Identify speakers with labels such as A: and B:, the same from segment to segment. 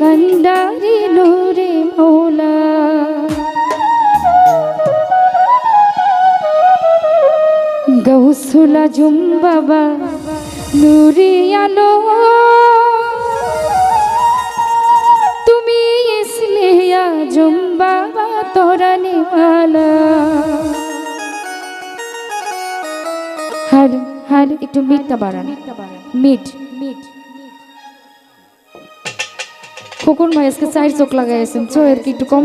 A: কন্দারি নূরে মৌলা। গৌসুলা জুম বাবা নূরে আলো। তুমি ইসলিয়া জুম বাবা তোরা নিমালা হার হার, একটু মিটটা বাড়ান। Meet meet. খোকন ভাই আজকে চার চোখ লাগাইছেন চোখের কি একটু কম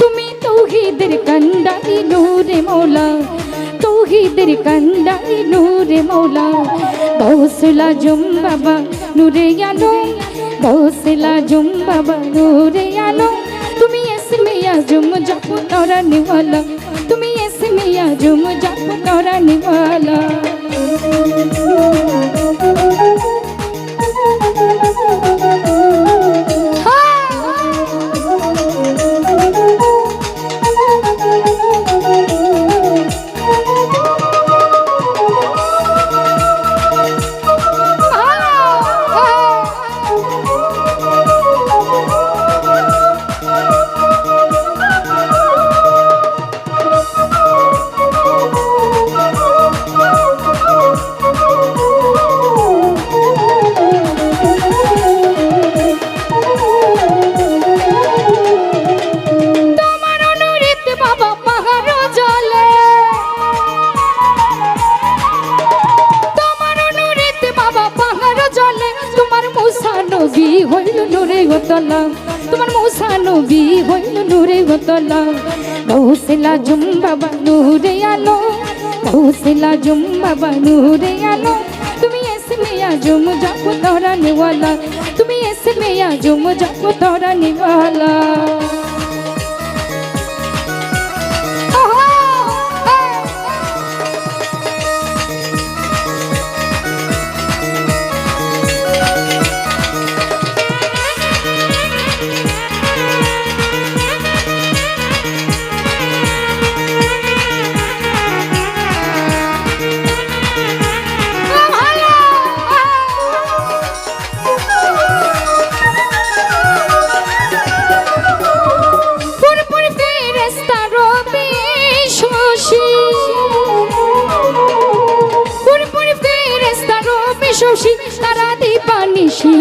A: তুমি তৌহিদের কান্ডারি নূরে মৌলা। গৌসলা জুম বাবা, নূরে আলো। গৌসলা জুম বাবা, নূরে আলো। তুমি এসমিয়া জুম জপ তোরা নিওয়ালা। তুমি ऐसे জুম জপ তোরা নিওয়ালা। তোমার হইল নূরে গতল। তোমার মৌসা নবী হইল নূরে গতল। গৌসলা জুম বাবা নূরে আলো। গৌসলা জুম বাবা নূরে আলো। তুমি এসমে আজম যাব তোরা নেওয়ালা। তুমি এসমে আজম যাব তোরা নেওয়ালা।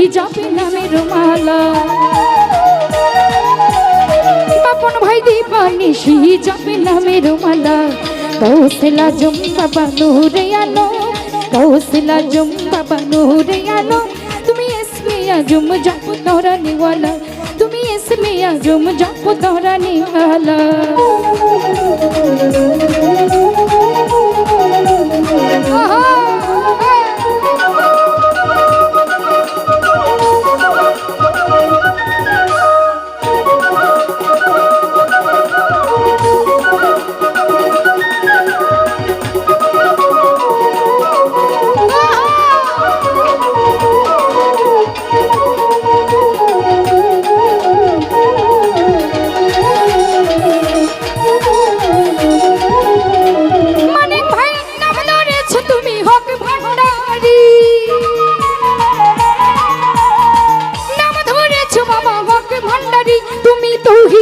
A: নিশি যাবে নামের মালা। বাপন ভাই দীপা নিশি যাবে নামের মালা। কৌশলা জম বাবা নূরে আলো, কৌশলা জম বাবা নূরে আলো। তুমি এসমে আজম জপ তোরা নিওয়ালা তুমি এসমে আজম জপ তোরা নিওয়ালা মানে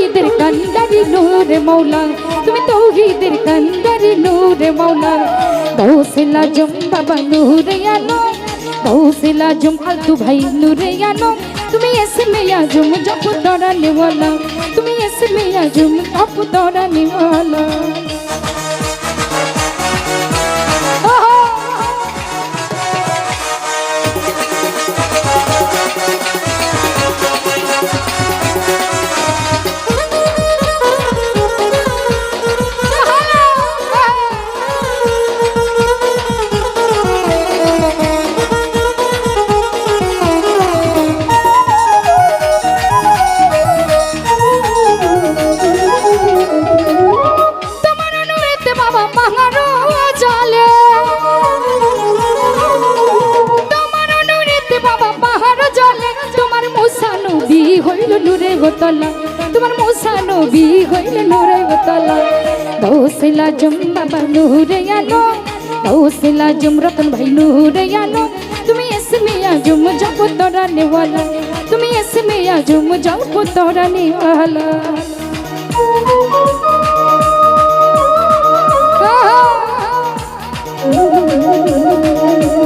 A: তৌহিদের কান্ডারি নূর মৌলা তুমি তৌহিদের কান্ডারি নূর মৌলা গৌসলা জুম বাবা নূরে আনো গৌসলা জুম ফালতু ভাই নূরে আনো তুমি এসমে জুম জপ দরা নেওয়ালা তুমি এসমে জুম জপ দরা নেওয়ালা নবী হইল নূরে তলা। দৌসিলা জুম বাবা নূরে আলো দৌসিলা জুম রতন ভাই নূরে আলো। তুমি এসমে আজম জব তোরা নেওয়ালা, তুমি এসমে আজম জব তোরা নেওয়ালা। মানুষ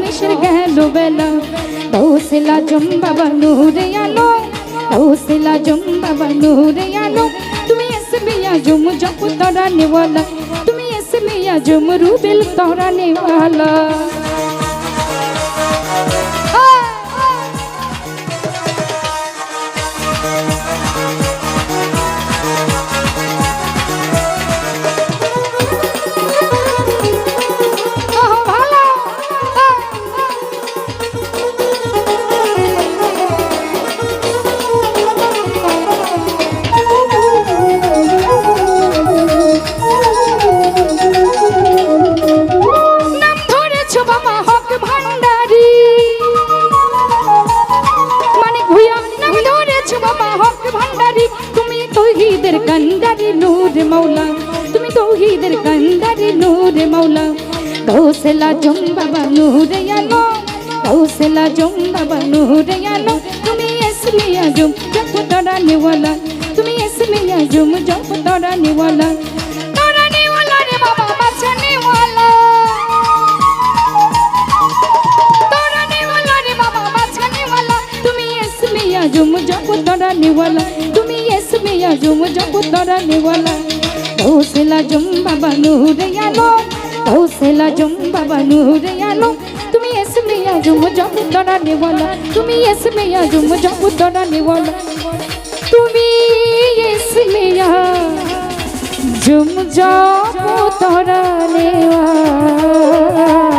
A: চিনে রমেশের গেল বেলা দৌসেলা জম বাবা নূরে আলো দৌসেলা জম বাবা নূরে আলো তুমি এসে মিয়া জুম জপ তরা নেওয়ালা তুমি এসে মিয়া জুম রুবিল তরা কান্দারি নূর মৌলা তুমি তৌহিদের কান্দারি নূর মৌলা কৌশলা জম বাবা নূর আলো, কৌশলা জম বাবা নূর আলো। তুমি এসমিয়া জুম জপ তরা নিওয়ালা, তুমি এসমিয়া জুম জপ তরা নিওয়ালা। তরা জপ তরা নিওয়ালা। ya zum jokutara niwala kausela jum baba nure yalo kausela jum baba nure yalo তুমি এসমে ইয়া জুম জপুতরা নেওয়ালা তুমি এসমে ইয়া জুম জপুতরা নেওয়ালা তুমি এসমে ইয়া জুম জপুতরা নেওয়ালা